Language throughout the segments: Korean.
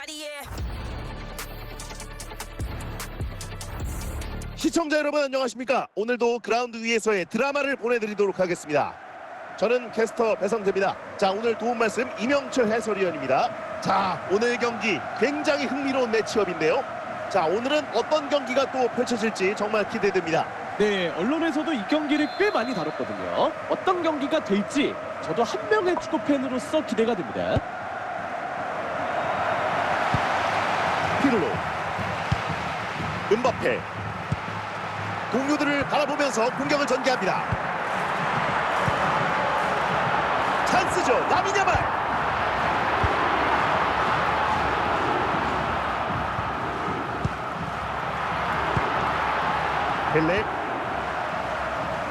말이에. 시청자 여러분 안녕하십니까? 오늘도 그라운드 위에서의 드라마를 보내드리도록 하겠습니다. 저는 캐스터 배성재입니다. 자 오늘 도움 말씀 이명철 해설위원입니다. 자 오늘 경기 굉장히 흥미로운 매치업인데요. 자 오늘은 어떤 경기가 또 펼쳐질지 정말 기대됩니다. 네, 언론에서도 이 경기를 꽤 많이 다뤘거든요. 어떤 경기가 될지 저도 한 명의 축구 팬으로서 기대가 됩니다. 피르로 은바페 동료들을 바라보면서 공격을 전개합니다. 찬스죠. 라미냐말 벨레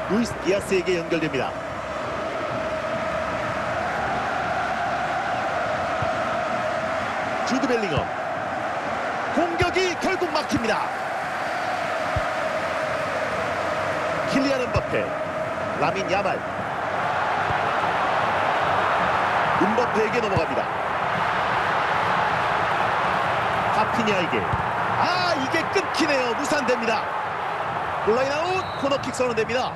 루이스 디아스에게 연결됩니다. 주드 벨링엄 공격이 결국 막힙니다. 킬리안 은바페, 라민 야말, 은바페에게 넘어갑니다. 파피니아에게 아 이게 끊기네요. 무산됩니다. 골라인 아웃 코너킥 선언됩니다.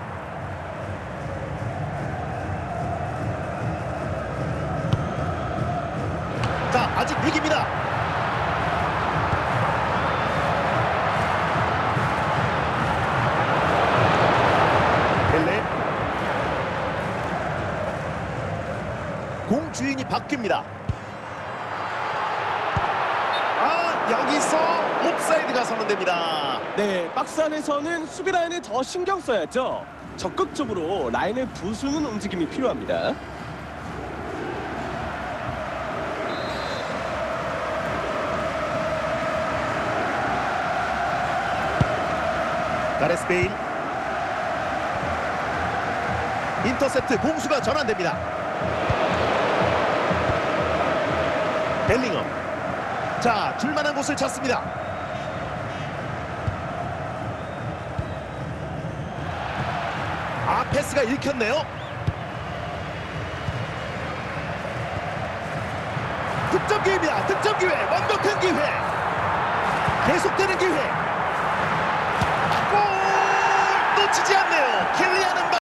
자 아직 위기입니다. 벨레 공 주인이 바뀝니다 아 여기서 옵사이드가 선언됩니다 네, 박스 안에서는 수비 라인을 더 신경 써야죠. 적극적으로 라인을 부수는 움직임이 필요합니다. 가레스 베일 인터셉트 공수가 전환됩니다 벨링엄. 자 줄만한 곳을 찾습니다. 아 패스가 읽혔네요. 득점 기회입니다. 득점 기회 완벽한 기회. 계속되는 기회. 골! 놓치지 않네요. 킬리안